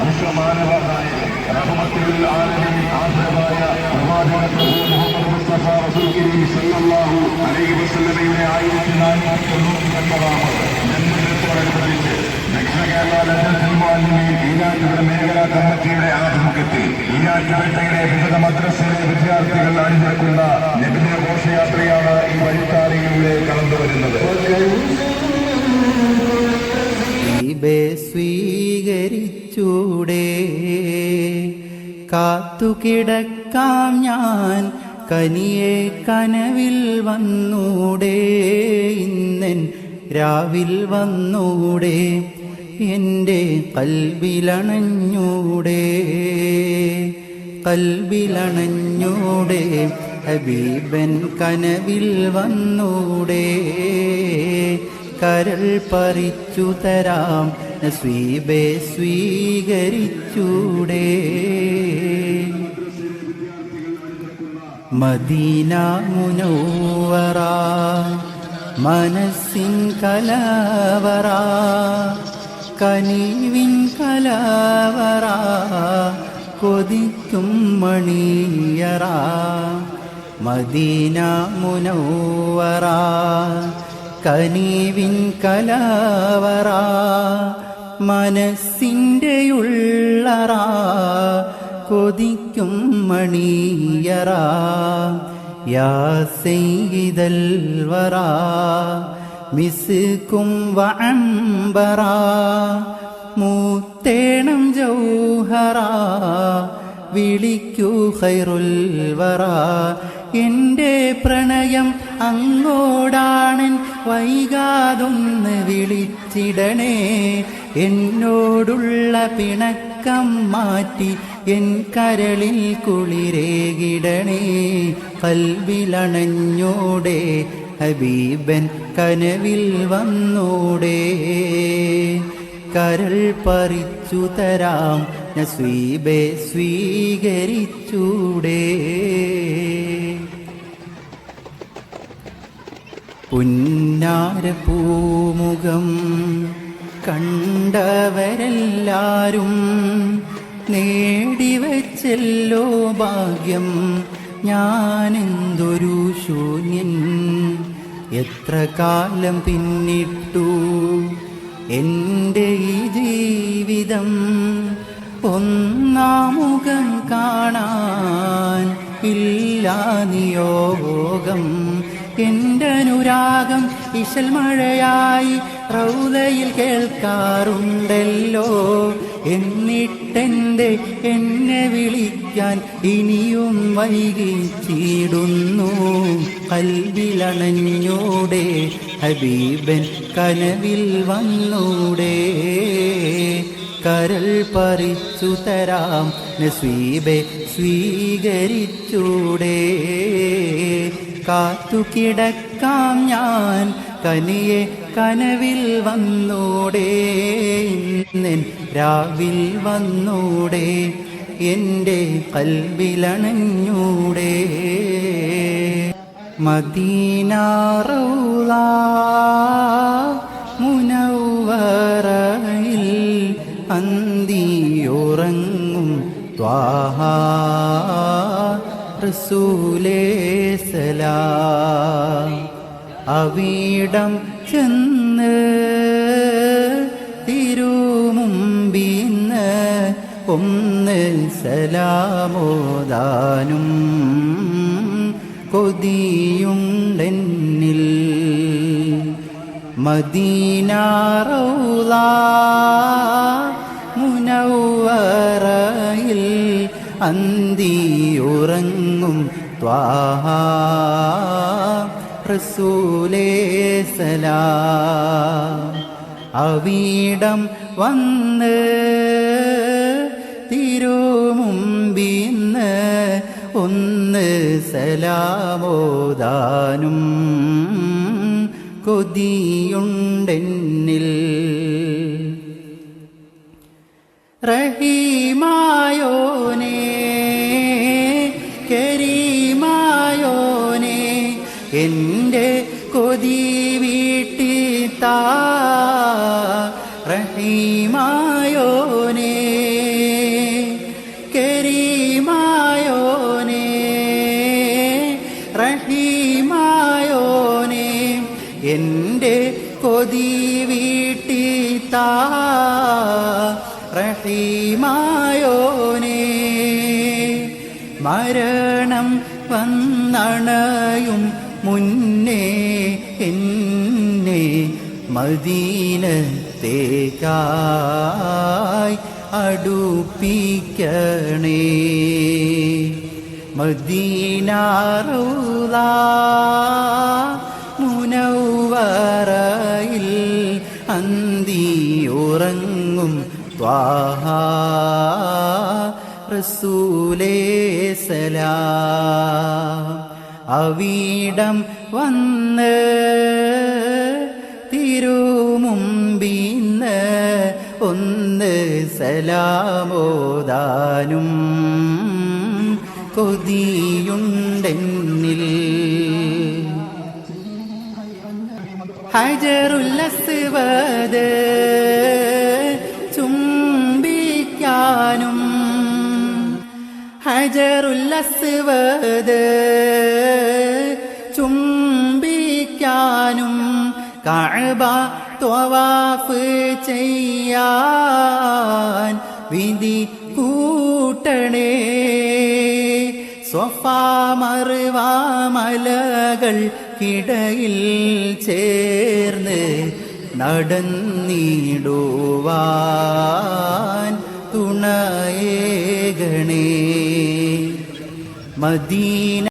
വിശ്വമാനവ റഹ്മത്തുൽ ആശ്രമായ പ്രവാചക പ്രഭു മുഹമ്മദ് മുസ്തഫ റസൂൽ കരീം സല്ലല്ലാഹു അലൈഹി വസല്ലമയുടെ ആയിരത്തി ജന്മദിനത്തോടനുബന്ധിച്ച് ദക്ഷിണ കേരള ലണ്ടൻ സിനിമാലിമീൻ ഈരാറ്റുപുഴ മേഖലാ കമ്മിറ്റിയുടെ വിദ്യാർത്ഥികൾ അണിനിരക്കുന്ന നബിദിന ഘോഷയാത്രയാണ് ഈ വഴിത്താരയിലൂടെ കടന്നുവരുന്നത്. ദീപേ കാത്തുകിടക്കാം ഞാൻ. കനിയെ കനവിൽ വന്നൂടെ. ഇന്നൻ രാവിൽ വന്നൂടെ. എന്റെ കൽവിലണഞ്ഞൂടെ. കൽവിലണഞ്ഞൂടെ. ഹബീബൻ കനവിൽ വന്നൂടെ. കരൾ പറിച്ചു തരാം. നസീബെ സ്വീകരിച്ചൂടെ. മദീന മുനോവറ മനസ്സിൻ കലവറ കനിവിൻ കലവറ കൊതിക്കും മണിയറ. മദീന മുനോവറ കനിവിൻ കലാവറ മനസ്സിന്റെ ഉള്ളറ കൊതിക്കും മണിയറ യാ വറ മിസ്ക്കും വഅംബറ മൂത്തേണം ജൗഹറ വിളിക്കൂ ഹൈറുൽ വറ എന്റെ പ്രണയം അങ്ങോടാണൻ വൈകാതൊന്ന് വിളിച്ചിടണേ. എന്നോടുള്ള പിണക്കം മാറ്റി എൻ കരളിൽ കുളിരേകിടണേ. കൽവിലണഞ്ഞോടെ ഹബീബൻ കനവിൽ വന്നോടെ. കരൾ പറിച്ചു തരാം നസ്വീബെ സ്വീകരിച്ചൂടെ. പുന്നാരപൂമുഖം കണ്ടവരെല്ലാരും നേടിവച്ചല്ലോ ഭാഗ്യം. ഞാനെന്തൊരു ശൂന്യൻ. എത്ര കാലം പിന്നിട്ടു എന്റെ ഈ ജീവിതം ഒന്നാമുഖം കാണാൻ ഇല്ല നിയോഗം എന്റെ അനുരാഗം ഇശൽ മഴയായി റൗലയിൽ കേൾക്കാറുണ്ടല്ലോ. എന്നിട്ടെന്റെ എന്നെ വിളിക്കാൻ ഇനിയും വൈകിച്ചിടുന്നു. കൽവിലണഞ്ഞൂടെ ഹബീബൻ കനവിൽ വന്നൂടെ. കരൽ പറിച്ചു തരാം നസീബെ സ്വീകരിച്ചൂടെ. കാത്തുകിടക്കാം ഞാൻ. കനിയെ കനവിൽ വന്നൂടെ. ഇന്നെൻ രാവിൽ വന്നൂടെ. എന്റെ കൽവിലണഞ്ഞൂടെ. മദീനാറൗള മുനവറയിൽ അന്തിയുറങ്ങും ത്വാഹ റസൂലേ. സലാം അവിടം ചെന്ന് തിരുമുമ്പിന്ന് ഒന്ന് സലാമോദാനും കൊതിയുണ്ടെന്നിൽ മദീനാറൗള മുനവറയിൽ അന്തിയുറങ്ങും ത്വാഹ റസൂലേ സലാം. അവിടം വന്ന് തിരുമുമ്പിന്ന് ഒന്ന് സലാമോദാനും കൊതിയുണ്ടെന്നിൽ റഹീമായോനെ കരീമായോനെ റഹീമായോനെ എന്റെ കൊതി വീട്ടിത്താ റഹീമായോനെ മരണം വന്നണയും മുന്നേ എന്നെ മദീനത്തേക്കായി അടുപ്പിക്കണേ. മദീനാറൂല മുനൗവറയിൽ അന്തിയുറങ്ങും ത്വാഹ റസൂലേ സലാം. അവിടം വന്ന് ഒന്ന് സലാമോദാനും കൊതിയുണ്ടെന്നിൽ. ഹജറുല്ലസ്വത് ചുംബിക്കാനും ഹജറുല്ലസ്വത് ചുംബിക്കാനും കഅബ ത്വവാഫ് ചെയ്യാൻ വിധി കൂട്ടണേ. സ്വഫാമറുവാമലകൾ കിടയിൽ ചേർന്ന് നടന്നിടുവാൻ തുണയേകണേ മദീന